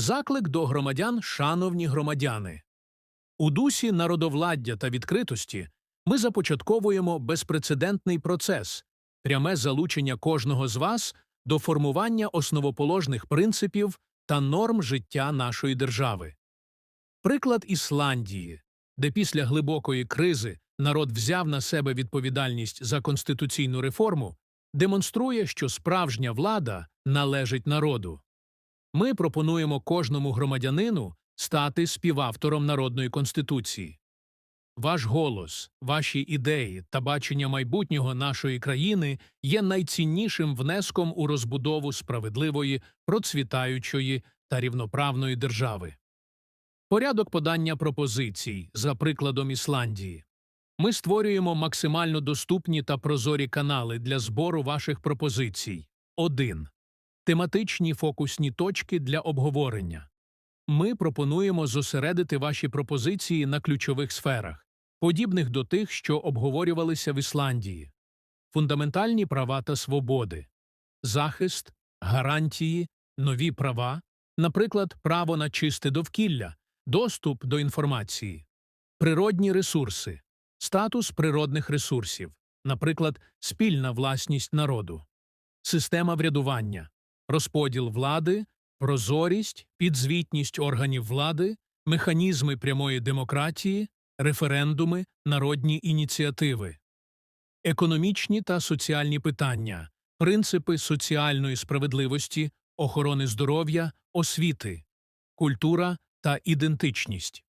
Заклик до громадян, шановні громадяни. У дусі народовладдя та відкритості ми започатковуємо безпрецедентний процес, пряме залучення кожного з вас до формування основоположних принципів та норм життя нашої держави. Приклад Ісландії, де після глибокої кризи народ взяв на себе відповідальність за конституційну реформу, демонструє, що справжня влада належить народу. Ми пропонуємо кожному громадянину стати співавтором народної конституції. Ваш голос, ваші ідеї та бачення майбутнього нашої країни є найціннішим внеском у розбудову справедливої, процвітаючої та рівноправної держави. Порядок подання пропозицій за прикладом Ісландії. Ми створюємо максимально доступні та прозорі канали для збору ваших пропозицій. 1. Тематичні фокусні точки для обговорення. Ми пропонуємо зосередити ваші пропозиції на ключових сферах, подібних до тих, що обговорювалися в Ісландії. Фундаментальні права та свободи, захист, гарантії, нові права, наприклад, право на чисте довкілля, доступ до інформації, природні ресурси, статус природних ресурсів, наприклад, спільна власність народу, система врядування, розподіл влади, прозорість, підзвітність органів влади, механізми прямої демократії, референдуми, народні ініціативи, економічні та соціальні питання, принципи соціальної справедливості, охорони здоров'я, освіти, культура та ідентичність.